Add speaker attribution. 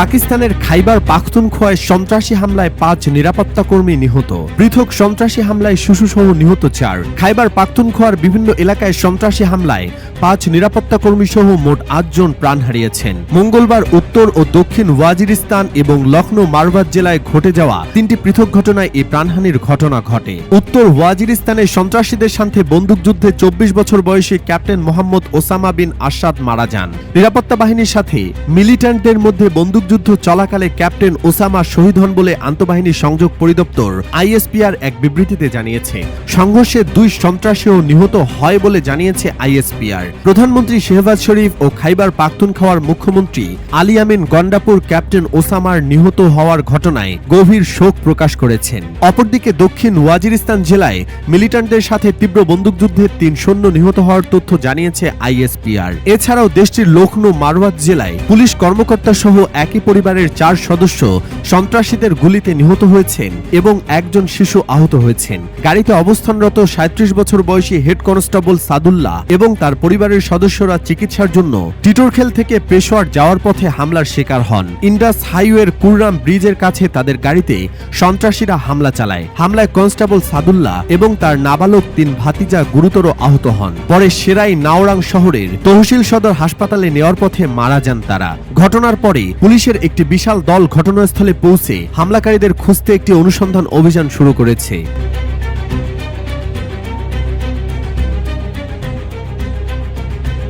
Speaker 1: পাকিস্তানের খাইবার পাখতুনখোয়ায় সন্ত্রাসী হামলায় পাঁচ নিরাপত্তা কর্মী নিহত। পৃথক সন্ত্রাসী হামলায় শিশুসহ নিহত চার। খাইবার পাখতুনখোয়ার বিভিন্ন এলাকায় সন্ত্রাসী হামলায় পাঁচ নিরাপত্তা কর্মী সহ মোট আটজন প্রাণ হারিয়েছেন। মঙ্গলবার উত্তর ও দক্ষিণ ওয়াজিরিস্তান এবং লখনৌ মারবাদ জেলায় ঘটে যাওয়া তিনটি পৃথক ঘটনায় এই প্রাণহানির ঘটনা ঘটে। উত্তর ওয়াজিরিস্তানে সন্ত্রাসীদের সাথে বন্দুকযুদ্ধে চব্বিশ বছর বয়সী ক্যাপ্টেন মোহাম্মদ ওসামা বিন আসাদ মারা যান। নিরাপত্তা বাহিনীর সাথে মিলিট্যান্টদের মধ্যে বন্দুকযুদ্ধ চলাকালে ক্যাপ্টেন ওসামা শহীদ হন বলে আন্তঃবাহিনী সংযোগ পরিদপ্তর আইএসপিআর এক বিবৃতিতে জানিয়েছে। সংঘর্ষে দুই সন্ত্রাসীও নিহত হয় বলে জানিয়েছে আইএসপিআর। প্রধানমন্ত্রী শেহবাজ শরীফ ও খাইবার পাখতুনখাওয়ার মুখ্যমন্ত্রী আলী আমিন গন্ডাপুর ক্যাপ্টেন ওসামার নিহত হওয়ার ঘটনায় গভীর শোক প্রকাশ করেছেন। অপরদিকে দক্ষিণ ওয়াজিরিস্তান জেলায় মিলিট্যান্টদের সাথে তীব্র বন্দুকযুদ্ধে তিন সৈন্য নিহত হওয়ার তথ্য জানিয়েছে আইএসপিআর। এছাড়াও দেশটির লখনৌ মারওয়াত জেলায় পুলিশ কর্মকর্তা সহ একই পরিবারের চার সদস্য সন্ত্রাসীদের গুলিতে নিহত হয়েছেন এবং একজন শিশু আহত হয়েছেন। গাড়িতে অবস্থানরত সাঁত্রিশ বছর বয়সী হেড কনস্টেবল সাদুল্লাহ এবং তার পরিবারের সদস্যরা চিকিৎসার জন্য টিটোরখেল থেকে পেশোয়ার যাওয়ার পথে হামলার শিকার হন। ইন্ডাস হাইওয়ের কুররাম ব্রিজের কাছে তাদের গাড়িতে সন্ত্রাসীরা হামলা চালায়। হামলায় কনস্টেবল সাদুল্লাহ এবং তার নাবালক তিন ভাতিজা গুরুতর আহত হন। পরে সেরাই নাওরাং শহরের তহসিল সদর হাসপাতালে নেওয়ার পথে মারা যান তারা। ঘটনার পরে পুলিশের একটি বিশাল দল ঘটনাস্থলে পৌঁছে হামলাকারীদের খুঁজতে একটি অনুসন্ধান অভিযান শুরু করেছে।